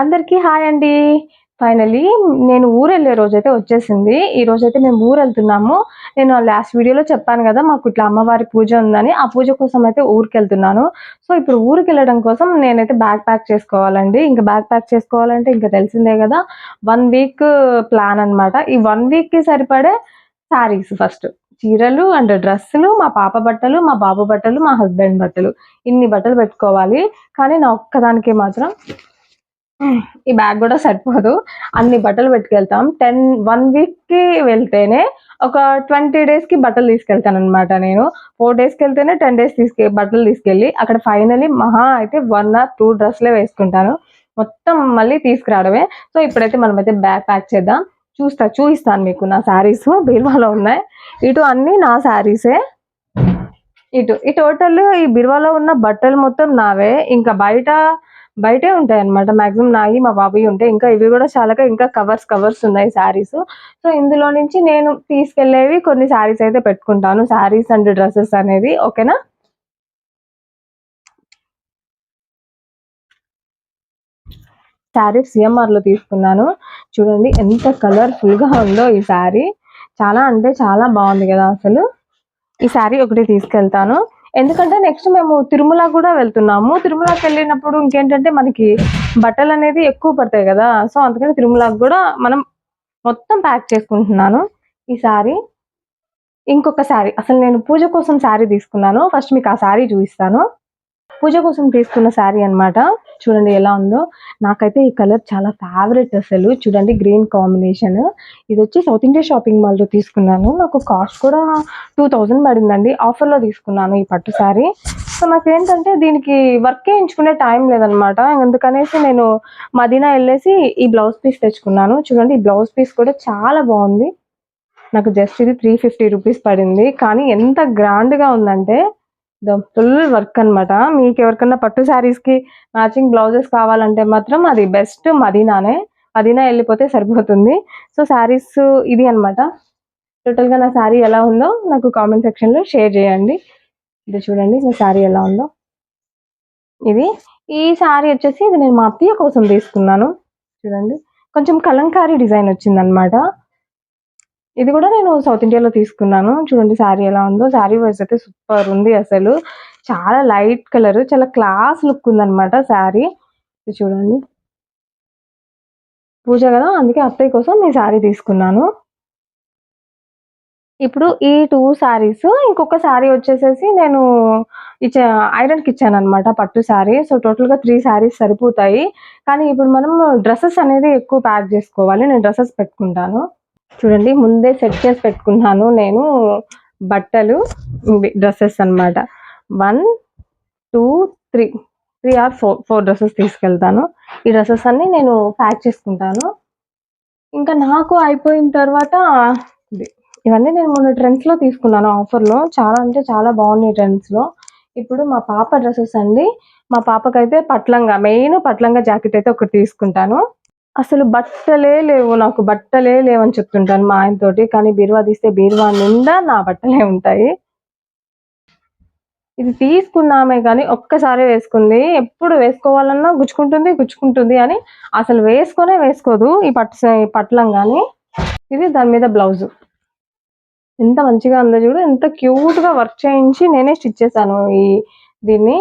అందరికీ హాయ్ అండి. ఫైనలీ నేను ఊరు వెళ్ళే రోజైతే వచ్చేసింది. ఈ రోజైతే మేము ఊరు వెళ్తున్నాము నేను లాస్ట్ వీడియోలో చెప్పాను కదా మాకు ఇట్లా అమ్మవారి పూజ ఉందని. ఆ పూజ కోసం అయితే ఊరికి వెళ్తున్నాను సో ఇప్పుడు ఊరికి వెళ్ళడం కోసం నేనైతే బ్యాగ్ ప్యాక్ చేసుకోవాలండి. ఇంకా బ్యాగ్ ప్యాక్ చేసుకోవాలంటే ఇంకా తెలిసిందే కదా వన్ వీక్ ప్లాన్ అన్నమాట. ఈ వన్ వీక్కి సరిపడే శారీస్ ఫస్ట్ చీరలు అండ్ డ్రెస్సులు మా పాప బట్టలు మా బాబు బట్టలు మా హస్బెండ్ బట్టలు. ఇన్ని బట్టలు పెట్టుకోవాలి. కానీ నా ఒక్కదానికి మాత్రం ఈ బ్యాగ్ కూడా సరిపోదు. అన్ని బట్టలు పెట్టుకెళ్తాం. టెన్ వన్ వీక్కి వెళ్తేనే ఒక ట్వంటీ డేస్కి బట్టలు తీసుకెళ్తాను అనమాట నేను ఫోర్ డేస్కి వెళ్తేనే టెన్ డేస్ తీసుకె బట్టలు తీసుకెళ్ళి అక్కడ ఫైనలీ మహా అయితే వన్ ఆర్ టూ డ్రెస్లే వేసుకుంటాను. మొత్తం మళ్ళీ తీసుకురావడమే. సో ఇప్పుడైతే మనమైతే బ్యాగ్ ప్యాక్ చేద్దాం. చూస్తా చూపిస్తాను మీకు నా శారీస్ బీరువాలో ఉన్నాయి. ఇటు అన్ని నా శారీసే ఇటు ఈ టోటల్ ఈ బీరువాలో ఉన్న బట్టలు మొత్తం నావే. ఇంకా బయట బయటే ఉంటాయి అనమాట మాక్సిమం నాయి మా బాబాయ్ ఉంటాయి. ఇంకా ఇవి కూడా చాలా ఇంకా కవర్స్ కవర్స్ ఉన్నాయి శారీస్ సో ఇందులో నుంచి నేను తీసుకెళ్ళేవి కొన్ని శారీస్ అయితే పెట్టుకుంటాను. శారీస్ అండ్ డ్రెస్సెస్ అనేది ఓకేనా శారీ సిఎంఆర్లో తీసుకున్నాను. చూడండి ఎంత కలర్ఫుల్గా ఉందో ఈ శారీ చాలా అంటే చాలా బాగుంది కదా అసలు. ఈ శారీ ఒకటి తీసుకెళ్తాను. ఎందుకంటే నెక్స్ట్ మేము తిరుమల కూడా వెళ్తున్నాము. తిరుమలకి వెళ్ళినప్పుడు ఇంకేంటంటే మనకి బట్టలు అనేది ఎక్కువ పడతాయి కదా. సో అందుకని తిరుమలకి కూడా మనం మొత్తం ప్యాక్ చేసుకుంటున్నాను. ఈ సారీ ఇంకొక శారీ అసలు నేను పూజ కోసం శారీ తీసుకున్నాను. ఫస్ట్ మీకు ఆ శారీ చూపిస్తాను. పూజ కోసం తీసుకున్న శారీ అన్నమాట. చూడండి ఎలా ఉందో. నాకైతే ఈ కలర్ చాలా ఫేవరెట్ అసలు. చూడండి గ్రీన్ కాంబినేషన్ ఇది వచ్చి సౌత్ ఇండియా షాపింగ్ మాల్లో తీసుకున్నాను. నాకు కాస్ట్ కూడా టూ థౌజండ్ పడిందండి. ఆఫర్లో తీసుకున్నాను ఈ పట్టు శారీ సో నాకు ఏంటంటే దీనికి వర్క్ చేయించుకునే టైం లేదనమాట అందుకనేసి నేను మదీనా వెళ్ళేసి ఈ బ్లౌజ్ పీస్ తెచ్చుకున్నాను. చూడండి ఈ బ్లౌజ్ పీస్ కూడా చాలా బాగుంది. నాకు జస్ట్ ఇది త్రీ ఫిఫ్టీ రూపీస్ పడింది. కానీ ఎంత గ్రాండ్గా ఉందంటే ఫుల్ వర్క్ అన్నమాట. మీకు ఎవరికన్నా పట్టు శారీస్కి మ్యాచింగ్ బ్లౌజెస్ కావాలంటే మాత్రం అది బెస్ట్ మదీనానే. మదీనా వెళ్ళిపోతే సరిపోతుంది. సో శారీస్ ఇది అన్నమాట. టోటల్గా నా శారీ ఎలా ఉందో నాకు కామెంట్ సెక్షన్లో షేర్ చేయండి. ఇది చూడండి నా శారీ ఎలా ఉందో. ఇది ఈ శారీ వచ్చేసి ఇది నేను మా అత్తయ్య కోసం తీసుకున్నాను. చూడండి. కొంచెం కలంకారీ డిజైన్ వచ్చింది అనమాట ఇది కూడా నేను సౌత్ ఇండియాలో తీసుకున్నాను. చూడండి శారీ ఎలా ఉందో. శారీ వైజ్ అయితే సూపర్ ఉంది అసలు. చాలా లైట్ కలర్ చాలా క్లాస్ లుక్ ఉందనమాట శారీ ఇది చూడండి. పూజ కదా అందుకే అత్తయ్య కోసం ఈ శారీ తీసుకున్నాను. ఇప్పుడు ఈ టూ శారీస్ ఇంకొక శారీ వచ్చేసేసి నేను ఇచ్చా ఐరన్కి ఇచ్చాను అనమాట పట్టు శారీ సో టోటల్గా త్రీ శారీస్ సరిపోతాయి. కానీ ఇప్పుడు మనం డ్రెస్సెస్ అనేది ఎక్కువ ప్యాక్ చేసుకోవాలి. నేను డ్రెస్సెస్ పెట్టుకుంటాను. చూడండి ముందే సెట్ చేసి పెట్టుకున్నాను నేను బట్టలు డ్రెస్సెస్ అన్నమాట. One two three three or four four dresses తీసుకెళ్తాను. ఈ డ్రెస్సెస్ అన్ని నేను ప్యాక్ చేసుకుంటాను. ఇంకా నాకు అయిపోయిన తర్వాత ఇవన్నీ నేను మొన్న ట్రెండ్స్లో తీసుకున్నాను ఆఫర్లో చాలా అంటే చాలా బాగున్నాయి ట్రెండ్స్లో ఇప్పుడు మా పాప డ్రెస్సెస్ అండి. మా పాపకైతే పట్లంగా మెయిన్ పట్లంగా జాకెట్ అయితే ఒకటి తీసుకుంటాను. అసలు బట్టలే లేవు నాకు బట్టలే లేవని చెప్తుంటాను మా ఆయనతోటి కానీ బీరువా తీస్తే బీరువా నిండా నా బట్టలే ఉంటాయి. ఇది తీసుకున్నామే కానీ ఒక్కసారి వేసుకుంది. ఎప్పుడు వేసుకోవాలన్నా గుచ్చుకుంటుంది గుచ్చుకుంటుంది అని అసలు వేసుకొనే వేసుకోదు ఈ పట్టు ఈ పట్లం కానీ. ఇది దాని మీద బ్లౌజ్. ఎంత మంచిగా ఉందో చూడు ఎంత క్యూట్గా వర్క్ చేయించి నేనే స్టిచ్ చేశాను ఈ దీన్ని.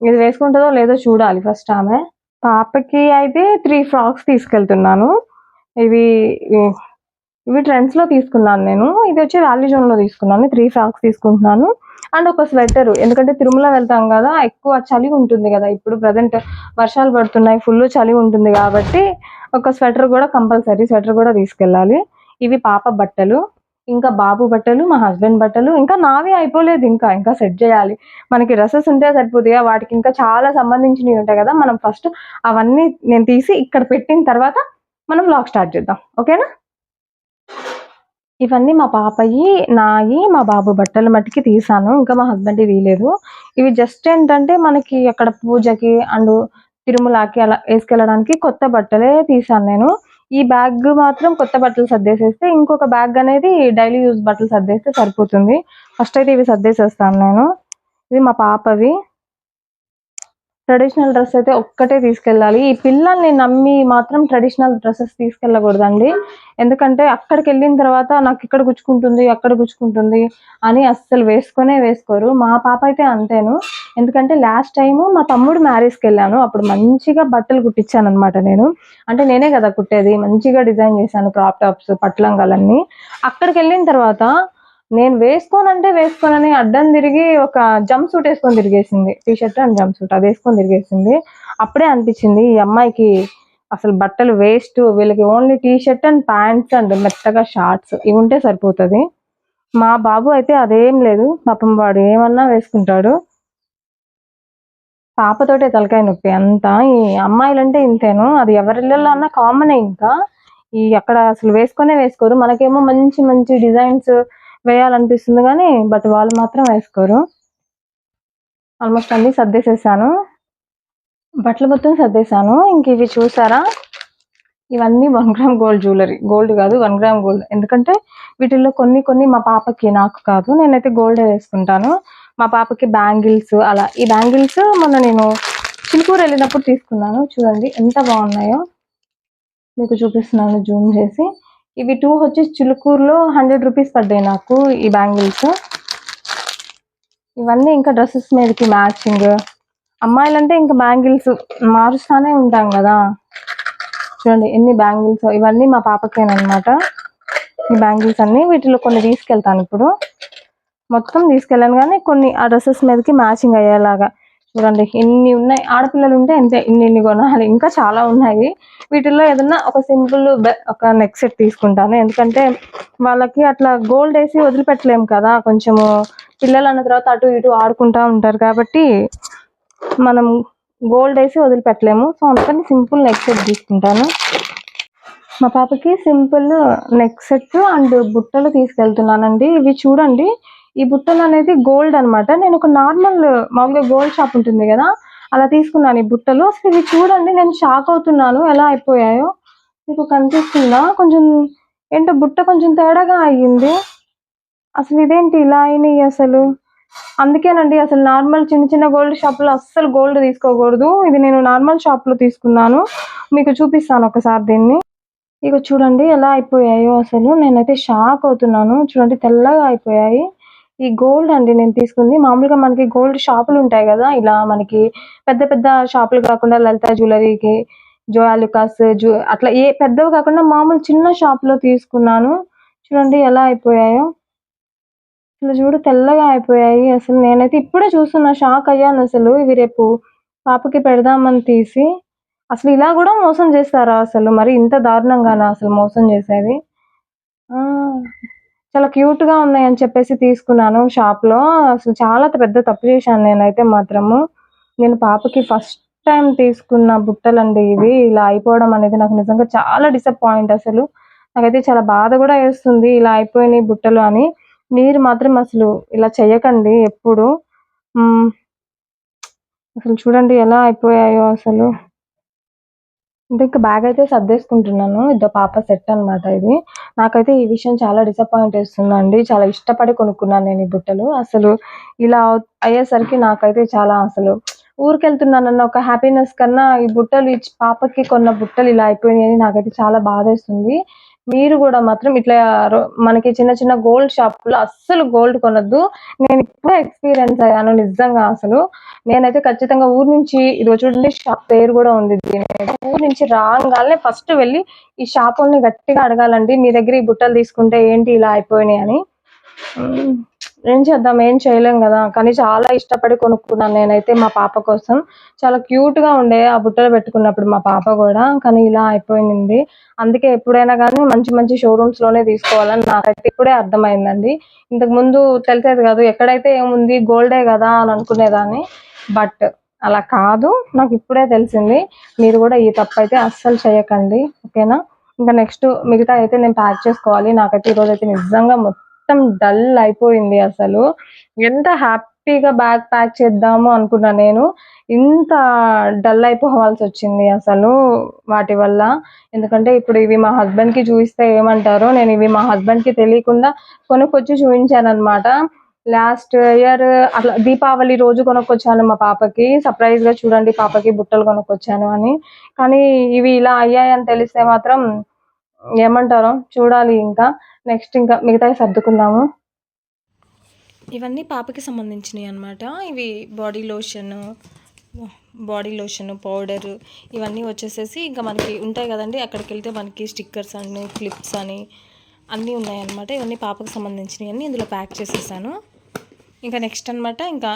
ఇది వేసుకుంటుందో లేదో చూడాలి ఫస్ట్ ఆమె. పాపకి అయితే త్రీ ఫ్రాక్స్ తీసుకెళ్తున్నాను. ఇవి ఇవి ట్రెండ్స్లో తీసుకున్నాను నేను. ఇది వచ్చి వ్యాలీ జోన్లో తీసుకున్నాను. త్రీ ఫ్రాక్స్ తీసుకుంటున్నాను. అండ్ ఒక స్వెటర్ ఎందుకంటే తిరుమల వెళ్తాం కదా ఎక్కువ చలి ఉంటుంది కదా. ఇప్పుడు ప్రజెంట్ వర్షాలు పడుతున్నాయి ఫుల్ చలి ఉంటుంది కాబట్టి ఒక స్వెటర్ కూడా కంపల్సరీ స్వెటర్ కూడా తీసుకెళ్ళాలి. ఇవి పాప బట్టలు. ఇంకా బాబు బట్టలు మా హస్బెండ్ బట్టలు ఇంకా నావి అయిపోలేదు ఇంకా ఇంకా సెట్ చేయాలి. మనకి డ్రెస్సెస్ ఉంటే సరిపోతాయి వాటికి ఇంకా చాలా సంబంధించినవి ఉంటాయి కదా. మనం ఫస్ట్ అవన్నీ నేను తీసి ఇక్కడ పెట్టిన తర్వాత మనం వ్లాగ్ స్టార్ట్ చేద్దాం. ఓకేనా? ఇవన్నీ మా పాపయ్యి నాయి మా బాబు బట్టలు మట్టికి తీసాను. ఇంకా మా హస్బెండ్ తీయలేదు ఇవి జస్ట్ ఏంటంటే మనకి అక్కడ పూజకి అండ్ తిరుమలకి అలా వేసుకెళ్ళడానికి కొత్త బట్టలే తీసాను నేను. ఈ బ్యాగ్ మాత్రం కొత్త బట్టలు సర్దేసేస్తే ఇంకొక బ్యాగ్ అనేది డైలీ యూజ్ బట్టలు సర్దేస్తే సరిపోతుంది. ఫస్ట్ అయితే ఇవి సర్దేసేస్తాను నేను. ఇది మా పాపవి. ట్రెడిషనల్ డ్రెస్ అయితే ఒక్కటే తీసుకెళ్ళాలి. ఈ పిల్లల్ని నమ్మి మాత్రం ట్రెడిషనల్ డ్రెస్సెస్ తీసుకెళ్ళకూడదండి. ఎందుకంటే అక్కడికి వెళ్ళిన తర్వాత నాకు ఇక్కడ గుచ్చుకుంటుంది అక్కడ గుచ్చుకుంటుంది అని అస్సలు వేసుకొనే వేసుకోరు. మా పాప అయితే అంతేను. ఎందుకంటే లాస్ట్ టైం మా తమ్ముడు మ్యారేజ్కి వెళ్ళాను. అప్పుడు మంచిగా బట్టలు కుట్టించాను అనమాట నేను. అంటే నేనే కదా కుట్టేది. మంచిగా డిజైన్ చేశాను క్రాప్ టాప్స్ పట్లంగాలన్నీ. అక్కడికి వెళ్ళిన తర్వాత నేను వేసుకోనంటే వేసుకోనని అడ్డం తిరిగి ఒక జంప్ సూట్ వేసుకొని తిరిగేసింది. T shirt and jump suit అది వేసుకొని తిరిగేసింది. అప్పుడే అనిపించింది ఈ అమ్మాయికి అసలు బట్టలు వేస్ట్ వీళ్ళకి only T shirt and pants and మెత్తగా షార్ట్స్ ఇవి ఉంటే సరిపోతుంది. మా బాబు అయితే అదేం లేదు. పాపం వాడు ఏమన్నా వేసుకుంటాడు. పాపతోటే తలకాయ నొప్పి అంతా. ఈ అమ్మాయిలంటే ఇంతేను. అది ఎవరిళ్ళల్లో అన్నా కామనే ఇంకా. ఈ అక్కడ అసలు వేసుకొనే వేసుకోరు. మనకేమో మంచి మంచి డిజైన్స్ వేయాలనిపిస్తుంది కానీ బట్ వాళ్ళు మాత్రం వేసుకోరు. ఆల్మోస్ట్ అన్ని సర్దేసేసాను. బట్టలు మొత్తం సర్దేశాను ఇంక ఇవి చూసారా? ఇవన్నీ one gram gold jewellery. Gold కాదు వన్ గ్రామ్ గోల్డ్. ఎందుకంటే వీటిల్లో కొన్ని కొన్ని మా పాపకి నాకు కాదు. నేనైతే గోల్డ్ వేసుకుంటాను. మా పాపకి బ్యాంగిల్స్ అలా. ఈ బ్యాంగిల్స్ మొన్న నేను చిలుకూరు వెళ్ళినప్పుడు తీసుకున్నాను. చూడండి ఎంత బాగున్నాయో. మీకు చూపిస్తున్నాను జూమ్ చేసి. ఇవి టూ వచ్చి చిలుకూరులో హండ్రెడ్ రూపీస్ పడ్డాయి నాకు ఈ బ్యాంగిల్స్ ఇవన్నీ ఇంకా డ్రెస్సెస్ మీదకి మ్యాచింగ్ అమ్మాయిలంటే ఇంకా బ్యాంగిల్స్ మారుస్తానే ఉంటాం కదా. చూడండి ఎన్ని బ్యాంగిల్స్ ఇవన్నీ మా పాపకేనమాట ఈ బ్యాంగిల్స్ అన్ని వీటిలో కొన్ని తీసుకెళ్తాను ఇప్పుడు. మొత్తం తీసుకెళ్ళాను కానీ కొన్ని ఆ డ్రెస్సెస్ మీదకి మ్యాచింగ్ అయ్యేలాగా. చూడండి ఇన్ని ఉన్నాయి? ఆడపిల్లలు ఉంటే ఎంత ఇన్ని ఇన్ని కొనాలి. ఇంకా చాలా ఉన్నాయి. వీటిల్లో ఏదన్నా ఒక సింపుల్ ఒక నెక్ సెట్ తీసుకుంటాను. ఎందుకంటే వాళ్ళకి అట్లా గోల్డ్ వేసి వదిలిపెట్టలేము కదా. కొంచెము పిల్లలు అన్న తర్వాత అటు ఇటు ఆడుకుంటా ఉంటారు కాబట్టి మనం గోల్డ్ వేసి వదిలిపెట్టలేము. సో అందుకని సింపుల్ నెక్ సెట్ తీసుకుంటాను. మా పాపకి సింపుల్ నెక్ సెట్ అండ్ బుట్టలు తీసుకెళ్తున్నానండి. ఇవి చూడండి. ఈ బుట్టలు అనేది గోల్డ్ అన్నమాట. నేను ఒక నార్మల్ మామూలుగా గోల్డ్ షాప్ ఉంటుంది కదా అలా తీసుకున్నాను ఈ బుట్టలు. అసలు ఇవి చూడండి నేను షాక్ అవుతున్నాను. ఎలా అయిపోయాయో మీకు కనిపిస్తుందా? కొంచెం ఏంటో బుట్ట కొంచెం తేడాగా అయ్యింది. అసలు ఇదేంటి ఇలా అయినాయి అసలు? అందుకేనండి అసలు నార్మల్ చిన్న చిన్న గోల్డ్ షాప్లో అస్సలు గోల్డ్ తీసుకోకూడదు. ఇది నేను నార్మల్ షాప్లో తీసుకున్నాను. మీకు చూపిస్తాను ఒకసారి దీన్ని. ఇక చూడండి ఎలా అయిపోయాయో అసలు. నేనైతే షాక్ అవుతున్నాను. చూడండి తెల్లగా అయిపోయాయి. ఈ గోల్డ్ అండి నేను తీసుకుంది. మామూలుగా మనకి గోల్డ్ షాపులు ఉంటాయి కదా ఇలా మనకి పెద్ద పెద్ద షాపులు కాకుండా లలిత జ్యువెలరీకి జోయాలికాస్ జూ అట్లా ఏ పెద్దవి కాకుండా మామూలు చిన్న షాప్లో తీసుకున్నాను. చూడండి ఎలా అయిపోయాయో. అసలు చూడు తెల్లగా అయిపోయాయి. అసలు నేనైతే ఇప్పుడే చూస్తున్నా షాక్ అయ్యాను అసలు. ఇవి రేపు పాపకి పెడదామని తీసి. అసలు ఇలా కూడా మోసం చేస్తారా అసలు? మరి ఇంత దారుణంగానా అసలు మోసం చేసేది? ఆ. చాలా క్యూట్గా ఉన్నాయని చెప్పేసి తీసుకున్నాను షాప్లో. అసలు చాలా పెద్ద తప్పు చేశాను నేనైతే మాత్రము. నేను పాపకి ఫస్ట్ టైం తీసుకున్న బుట్టలండి ఇవి. ఇలా అయిపోవడం అనేది నాకు నిజంగా చాలా డిసప్పాయింట్ అసలు. నాకైతే చాలా బాధ కూడా వేస్తుంది ఇలా అయిపోయినాయి బుట్టలు అని. మీరు మాత్రం అసలు ఇలా చేయకండి ఎప్పుడు. అసలు చూడండి ఎలా అయిపోయాయో అసలు. అంటే ఇంకా బ్యాగ్ అయితే సర్దేసుకుంటున్నాను. ఇద్దో పాప సెట్ అన్నమాట ఇది. నాకైతే ఈ విషయం చాలా డిసప్పాయింట్ వేస్తుందండి చాలా ఇష్టపడి కొనుక్కున్నాను నేను ఈ బుట్టలు. అసలు ఇలా అయ్యేసరికి నాకైతే చాలా అసలు ఊరికెళ్తున్నానన్న ఒక హ్యాపీనెస్ కన్నా ఈ బుట్టలు ఇచ్చి పాపకి కొన్న బుట్టలు ఇలా అయిపోయినాయి అని నాకైతే చాలా బాధ వేస్తుంది మీరు కూడా మాత్రం ఇట్లా మనకి చిన్న చిన్న గోల్డ్ షాప్లో అస్సలు గోల్డ్ కొనొద్దు. నేను ఇప్పుడే ఎక్స్పీరియన్స్ అయ్యాను నిజంగా అసలు. నేనైతే ఖచ్చితంగా ఊరు నుంచి ఇది చూడండి షాప్ పేరు కూడా ఉంది ఊరు నుంచి రాగానే ఫస్ట్ వెళ్ళి ఈ షాప్ వాళ్ళని గట్టిగా అడగాలండి మీ దగ్గర ఈ బుట్టలు తీసుకుంటే ఏంటి ఇలా అయిపోయినాయి అని. ఏం చేద్దాం? ఏం చేయలేం కదా? కానీ చాలా ఇష్టపడి కొనుక్కున్నాను నేనైతే మా పాప కోసం. చాలా క్యూట్గా ఉండే ఆ బుట్టలు పెట్టుకున్నప్పుడు మా పాప కూడా. కానీ ఇలా అయిపోయింది. అందుకే ఎప్పుడైనా కానీ మంచి మంచి షోరూమ్స్లోనే తీసుకోవాలని నాకైతే ఇప్పుడే అర్థమైందండి. ఇంతకు ముందు తెలిసేది కాదు ఎక్కడైతే ఏముంది గోల్డే కదా అని అనుకునేదాన్ని. బట్ అలా కాదు నాకు ఇప్పుడే తెలిసింది. మీరు కూడా ఈ తప్పు అయితే అస్సలు చేయకండి. ఓకేనా? ఇంకా నెక్స్ట్ మిగతా అయితే నేను ప్యాక్ చేసుకోవాలి. నాకైతే ఈరోజు అయితే నిజంగా మొత్తం డల్ అయిపోయింది అసలు. ఎంత హ్యాపీగా బ్యాగ్ ప్యాక్ చేద్దాము అనుకున్నా నేను. ఇంత డల్ అయిపోవాల్సి వచ్చింది అసలు వాటి వల్ల. ఎందుకంటే ఇప్పుడు ఇవి మా హస్బెండ్కి చూపిస్తే ఏమంటారో నేను ఇవి మా హస్బెండ్కి తెలియకుండా కొనుక్కొచ్చి చూపించాను అనమాట లాస్ట్ ఇయర్ అట్లా దీపావళి రోజు కొనుక్కొచ్చాను మా పాపకి. సర్ప్రైజ్గా చూడండి పాపకి బుట్టలు కొనుక్కొచ్చాను అని. కానీ ఇవి ఇలా అయ్యాయని తెలిస్తే మాత్రం ఏమంటారో చూడాలి ఇంకా. నెక్స్ట్ ఇంకా మిగతావి సర్దుకుందాము. ఇవన్నీ పాపకి సంబంధించినవి అనమాట ఇవి body lotion body lotion powder ఇవన్నీ వచ్చేసేసి ఇంకా మనకి ఉంటాయి కదండి. అక్కడికి వెళ్తే మనకి స్టిక్కర్స్ అని క్లిప్స్ అని అన్నీ ఉన్నాయన్నమాట. ఇవన్నీ పాపకు సంబంధించినవి అన్నీ ఇందులో ప్యాక్ చేసేసాను. ఇంకా నెక్స్ట్ అనమాట ఇంకా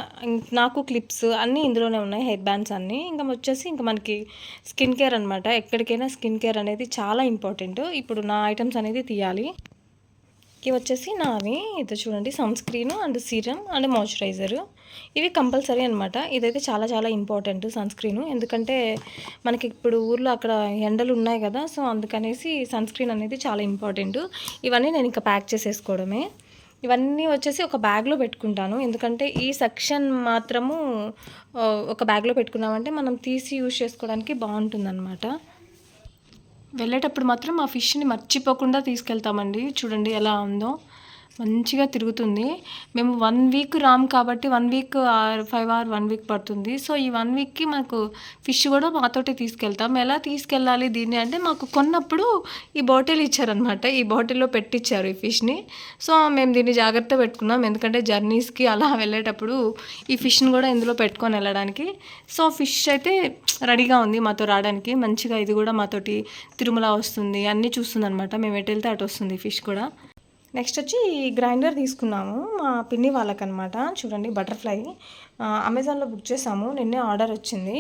నాకు క్లిప్స్ అన్నీ ఇందులోనే ఉన్నాయి హెయిర్ బ్యాండ్స్ అన్నీ. ఇంకా వచ్చేసి ఇంకా మనకి స్కిన్ కేర్ అనమాట ఎక్కడికైనా స్కిన్ కేర్ అనేది చాలా ఇంపార్టెంట్ ఇప్పుడు నా ఐటమ్స్ అనేది తీయాలి. ఇవి వచ్చేసి నావి. ఇది చూడండి sunscreen and serum and moisturiser ఇవి కంపల్సరీ అనమాట ఇదైతే చాలా చాలా ఇంపార్టెంట్ సన్ స్క్రీన్ ఎందుకంటే మనకి ఇప్పుడు ఊర్లో అక్కడ ఎండలు ఉన్నాయి కదా సో అందుకనేసి సన్ స్క్రీన్ అనేది చాలా ఇంపార్టెంట్ ఇవన్నీ నేను ఇంకా ప్యాక్ చేసేసుకోవడమే. ఇవన్నీ వచ్చేసి ఒక బ్యాగ్లో పెట్టుకుంటాను. ఎందుకంటే ఈ సెక్షన్ మాత్రము ఒక బ్యాగ్లో పెట్టుకున్నామంటే మనం తీసి యూజ్ చేసుకోవడానికి బాగుంటుంది వెళ్ళేటప్పుడు మాత్రం ఆ ఫిష్ని మర్చిపోకుండా తీసుకెళ్తామండి. చూడండి ఎలా ఉందో. మంచిగా తిరుగుతుంది. మేము వన్ వీక్ రామ్ కాబట్టి one week five hour one week పడుతుంది. సో ఈ వన్ వీక్కి మాకు ఫిష్ కూడా మాతోటి తీసుకెళ్తాం. ఎలా తీసుకెళ్ళాలి దీన్ని అంటే మాకు కొన్నప్పుడు ఈ బాటిల్ ఇచ్చారనమాట ఈ బాటిల్లో పెట్టించారు ఈ ఫిష్ని సో మేము దీన్ని జాగ్రత్త పెట్టుకున్నాం. ఎందుకంటే జర్నీస్కి అలా వెళ్ళేటప్పుడు ఈ ఫిష్ని కూడా ఇందులో పెట్టుకొని వెళ్ళడానికి. సో ఫిష్ అయితే రెడీగా ఉంది మాతో రావడానికి. మంచిగా ఇది కూడా మాతోటి తిరుమల వస్తుంది. అన్నీ చూస్తుంది అనమాట మేము ఎటు వెళ్తే అటు వస్తుంది ఫిష్ కూడా. నెక్స్ట్ వచ్చి గ్రైండర్ తీసుకున్నాము మా పిన్ని వాళ్ళకనమాట చూడండి బటర్ఫ్లై. అమెజాన్లో బుక్ చేసాము నిన్నే ఆర్డర్ వచ్చింది.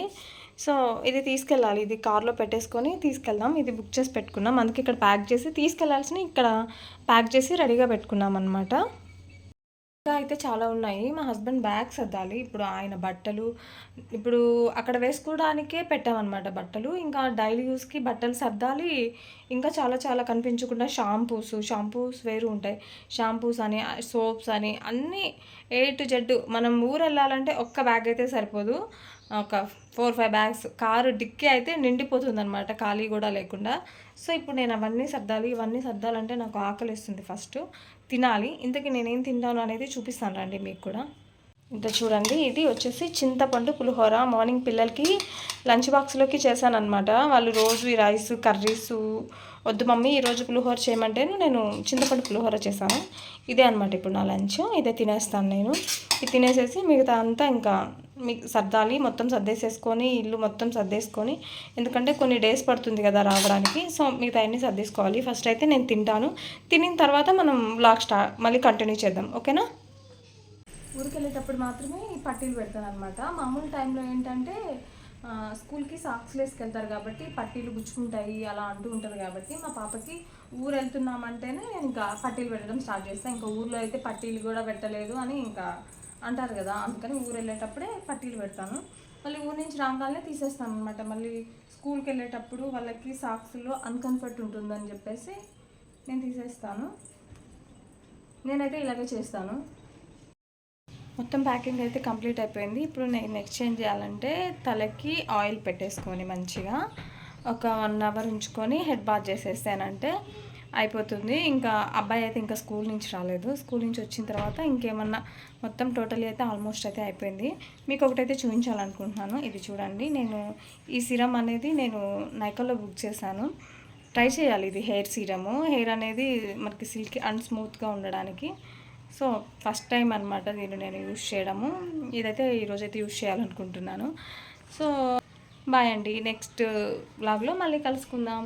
సో ఇది తీసుకెళ్ళాలి ఇది కార్లో పెట్టేసుకొని తీసుకెళ్దాం ఇది బుక్ చేసి పెట్టుకున్నాం. అందుకే ఇక్కడ ప్యాక్ చేసి తీసుకెళ్ళాల్సిన ఇక్కడ ప్యాక్ చేసి రెడీగా పెట్టుకున్నాం అనమాట ఇంకా అయితే చాలా ఉన్నాయి. మా హస్బెండ్ బ్యాగ్ సర్దాలి. ఇప్పుడు ఆయన బట్టలు ఇప్పుడు అక్కడ వేసుకోవడానికే పెట్టామన్నమాట బట్టలు. ఇంకా డైలీ యూస్కి బట్టలు సర్దాలి. ఇంకా చాలా చాలా కనిపించకుండా షాంపూస్ షాంపూస్ వేరు ఉంటాయి. షాంపూస్ అని సోప్స్ అని అన్నీ ఏ టు జెడ్ మనం ఊరు వెళ్ళాలంటే ఒక్క బ్యాగ్ అయితే సరిపోదు. ఒక four five bags. Car dicky అయితే నిండిపోతుంది అనమాట ఖాళీ కూడా లేకుండా. సో ఇప్పుడు నేను అవన్నీ సర్దాలి ఇవన్నీ సర్దాలంటే నాకు ఆకలి వేస్తుంది ఫస్ట్. తినాలి. ఇంతకీ నేనేం తింటాను అనేది చూపిస్తాను రండి మీకు కూడా. ఇంత చూడండి ఇది వచ్చేసి చింతపండు పులిహోర. మార్నింగ్ పిల్లలకి లంచ్ బాక్స్లోకి చేశాను అనమాట వాళ్ళు రోజు ఈ రైస్ కర్రీస్ వద్దు మమ్మీ ఈరోజు పులిహోర చేయమంటే నేను చింతపండు పులిహోర చేశాను. ఇదే అనమాట ఇప్పుడు నా లంచ్. ఇదే తినేస్తాను నేను. ఇది తినేసేసి మిగతా అంతా ఇంకా మీకు సర్దాలి మొత్తం సర్దేసేసుకొని ఇల్లు మొత్తం సర్దేసుకొని ఎందుకంటే కొన్ని డేస్ పడుతుంది కదా రావడానికి. సో మిగతా అన్ని సర్దేసుకోవాలి. ఫస్ట్ అయితే నేను తింటాను. తినిన తర్వాత మనం బ్లాగ్ స్టార్ట్ మళ్ళీ కంటిన్యూ చేద్దాం. ఓకేనా? ఊరికెళ్ళేటప్పుడు మాత్రమే పట్టీలు పెడతాను అనమాట మామూలు టైంలో ఏంటంటే స్కూల్కి సాక్స్లు వేసుకెళ్తారు కాబట్టి పట్టీలు గుచ్చుకుంటాయి అలా అంటూ ఉంటుంది కాబట్టి మా పాపకి ఊరు వెళ్తున్నామంటేనే నేను ఇంకా పట్టీలు పెట్టడం స్టార్ట్ చేస్తాను ఇంకా ఊర్లో అయితే పట్టీలు కూడా పెట్టలేదు అని ఇంకా అంటారు కదా అందుకని ఊరు వెళ్ళేటప్పుడే పట్టీలు పెడతాను. మళ్ళీ ఊరు నుంచి రాగానే తీసేస్తాను అనమాట మళ్ళీ స్కూల్కి వెళ్ళేటప్పుడు వాళ్ళకి సాక్స్లో అన్కంఫర్ట్ ఉంటుందని చెప్పేసి నేను తీసేస్తాను. నేనైతే ఇలాగే చేస్తాను. మొత్తం ప్యాకింగ్ అయితే కంప్లీట్ అయిపోయింది. ఇప్పుడు నేను నెక్స్ట్ చేయాలంటే తలకి ఆయిల్ పెట్టేసుకొని మంచిగా ఒక వన్ అవర్ ఉంచుకొని హెడ్ బాత్ చేసేసానంటే అయిపోతుంది. ఇంకా అబ్బాయి అయితే ఇంకా స్కూల్ నుంచి రాలేదు. స్కూల్ నుంచి వచ్చిన తర్వాత ఇంకేమన్నా మొత్తం టోటలీ అయితే ఆల్మోస్ట్ అయితే అయిపోయింది. మీకు ఒకటైతే చూపించాలనుకుంటున్నాను. ఇది చూడండి. నేను ఈ సిరమ్ అనేది నేను నైకాలో బుక్ చేశాను. ట్రై చేయాలి ఇది హెయిర్ సీరము. హెయిర్ అనేది మనకి సిల్క్ అండ్ స్మూత్గా ఉండడానికి. సో ఫస్ట్ టైం అనమాట దీన్ని నేను యూస్ చేయడము. ఇదైతే ఈరోజైతే యూజ్ చేయాలనుకుంటున్నాను. సో బాయ్ అండి నెక్స్ట్ బ్లాగ్లో మళ్ళీ కలుసుకుందాం.